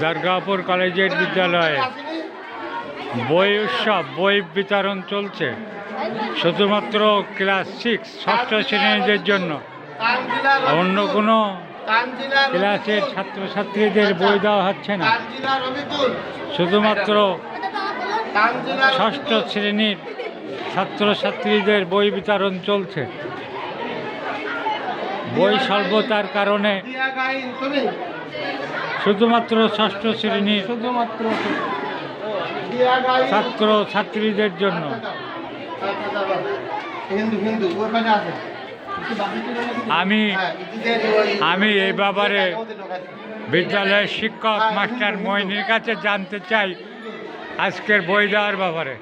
দুর্গাপুর কলেজের বিদ্যালয়ে বই উৎসব, বই বিতরণ চলছে। শুধুমাত্র ক্লাস সিক্স, ষষ্ঠ শ্রেণীদের জন্য। অন্য কোনো ক্লাসের ছাত্রছাত্রীদের বই দেওয়া হচ্ছে না। শুধুমাত্র ষষ্ঠ শ্রেণির ছাত্রছাত্রীদের বই বিতরণ চলছে। বই স্বল্পতার কারণে শুধুমাত্র ষষ্ঠ শ্রেণির শুধুমাত্র ছাত্র ছাত্রীদের জন্য। আমি আমি এই ব্যাপারে বিদ্যালয়ের শিক্ষক মাস্টার মইনির কাছে জানতে চাই আজকের বই দেওয়ার ব্যাপারে।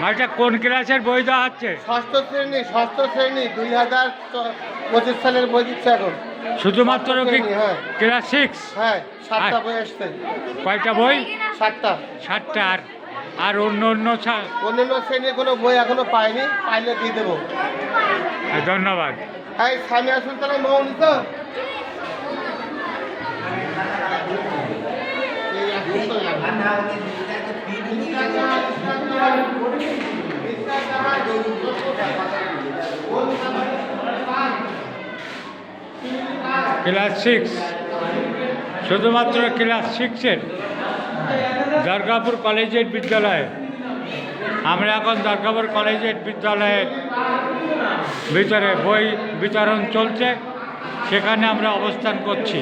মাস্টার কোন ক্লাসের বই দেওয়া হচ্ছে? ষষ্ঠ শ্রেণি ষষ্ঠ শ্রেণি দুই হাজার পঁচিশ সালের বই দিচ্ছে এখন। শুধুমাত্র কি হ্যাঁ। Class six? হ্যাঁ সাতটা আর- বই আসছে। কয়টা বই? সাতটা। সাতটা আর আর অন্য অন্য অন্যান্য শ্রেণির কোনো বই এখনও পাইনি পাইলে দিয়ে দেবো। ধন্যবাদ। হ্যাঁ সামিয়া সুলতানের মৌনি তো? এই আসছে ক্লাস সিক্স, শুধুমাত্র ক্লাস সিক্সের দুর্গাপুর কলেজের বিদ্যালয়ে। আমরা এখন দুর্গাপুর কলেজের বিদ্যালয়ের ভিতরে বই বিতরণ চলছে, সেখানে আমরা অবস্থান করছি।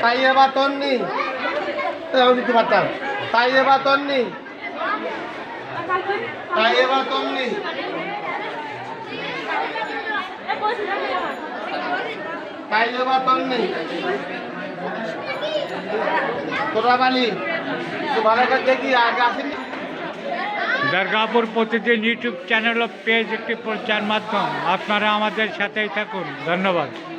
তাই এবার তন্নি। আমি দিতে পারতাম। তাই এবার তন্নি। তাই তাই এবার তন্নি। তোরা দেখি, আগে আসেনি? দুর্গাপুর প্রতিদিন ইউটিউব চ্যানেল ও পেজ একটি প্রচার মাধ্যম। আপনারা আমাদের সাথেই থাকুন। ধন্যবাদ।